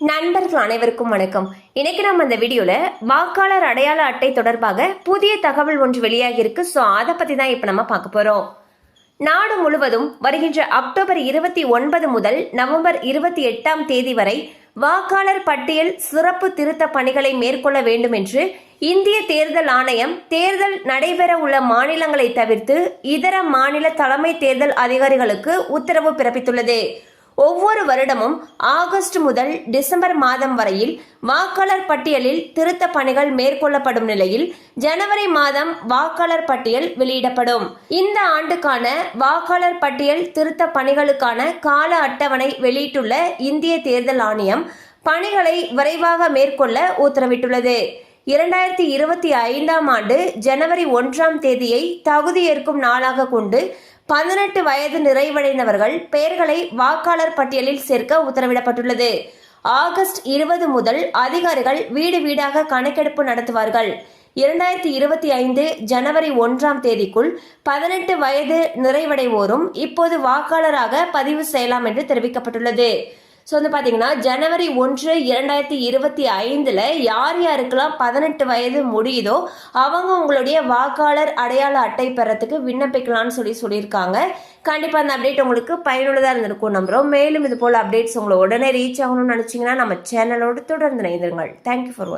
நண்பர்கள் அனைவருக்கும் வணக்கம். இன்னைக்கு நம்ம இந்த வீடியோல வாக்காளர் அடையாள அட்டை தொடர்பாக புதிய தகவல் ஒன்று வெளியாகி இருக்கு ஸோ அதை பத்தி தான் இப்போ நம்ம பார்க்க போறோம். நாடு முழுவதும் வருகின்ற அக்டோபர் இருபத்தி ஒன்பது முதல் நவம்பர் இருபத்தி எட்டாம் தேதி வரை வாக்காளர் பட்டியல் சிறப்பு திருத்த பணிகளை மேற்கொள்ள வேண்டும் என்று இந்திய தேர்தல் ஆணையம் தேர்தல் நடைபெற உள்ள மாநிலங்களை தவிர்த்து இதர மாநில தலைமை தேர்தல் அதிகாரிகளுக்கு உத்தரவு பிறப்பித்துள்ளது. ஒவ்வொரு வருடமும் ஆகஸ்ட் முதல் டிசம்பர் மாதம் வரையில் வாக்காளர் பட்டியலில் திருத்த பணிகள் மேற்கொள்ளப்படும் நிலையில் ஜனவரி மாதம் வாக்காளர் பட்டியல் வெளியிடப்படும். இந்த ஆண்டுக்கான வாக்காளர் பட்டியல் திருத்த பணிகளுக்கான கால அட்டவணை வெளியிட்டுள்ள இந்திய தேர்தல் ஆணையம் பணிகளை விரைவாக மேற்கொள்ள உத்தரவிட்டுள்ளது. இரண்டாயிரத்தி இருபத்தி ஐந்தாம் ஆண்டு ஜனவரி ஒன்றாம் தேதியை தகுதியேற்கும் நாளாக கொண்டு பதினெட்டு வயது நிறைவடைந்தவர்கள் பெயர்களை வாக்காளர் பட்டியலில் சேர்க்க உத்தரவிடப்பட்டுள்ளது. ஆகஸ்ட் இருபது முதல் அதிகாரிகள் வீடு வீடாக கணக்கெடுப்பு நடத்துவார்கள். இரண்டாயிரத்தி இருபத்தி ஐந்து ஜனவரி ஒன்றாம் தேதிக்குள் பதினெட்டு வயது நிறைவடைவோரும் இப்போது வாக்காளராக பதிவு செய்யலாம் என்று தெரிவிக்கப்பட்டுள்ளது. ஸோ வந்து பார்த்தீங்கன்னா ஜனவரி ஒன்று இரண்டாயிரத்தி இருபத்தி ஐந்தில் யார் யாருக்கெல்லாம் பதினெட்டு வயது முடியுதோ அவங்க உங்களுடைய வாக்காளர் அடையாள அட்டை பெறத்துக்கு விண்ணப்பிக்கலாம்னு சொல்லி சொல்லியிருக்காங்க. கண்டிப்பாக அந்த அப்டேட் உங்களுக்கு பயனுள்ளதாக இருந்திருக்கும் நம்புகிறோம் மேலும் இது போல் அப்டேட்ஸ் உங்களை உடனே ரீச் ஆகணும்னு நினச்சிங்கன்னா நம்ம சேனலோடு தொடர்ந்து இணைந்திருங்கள். தேங்க்யூ ஃபார் வாட்சிங்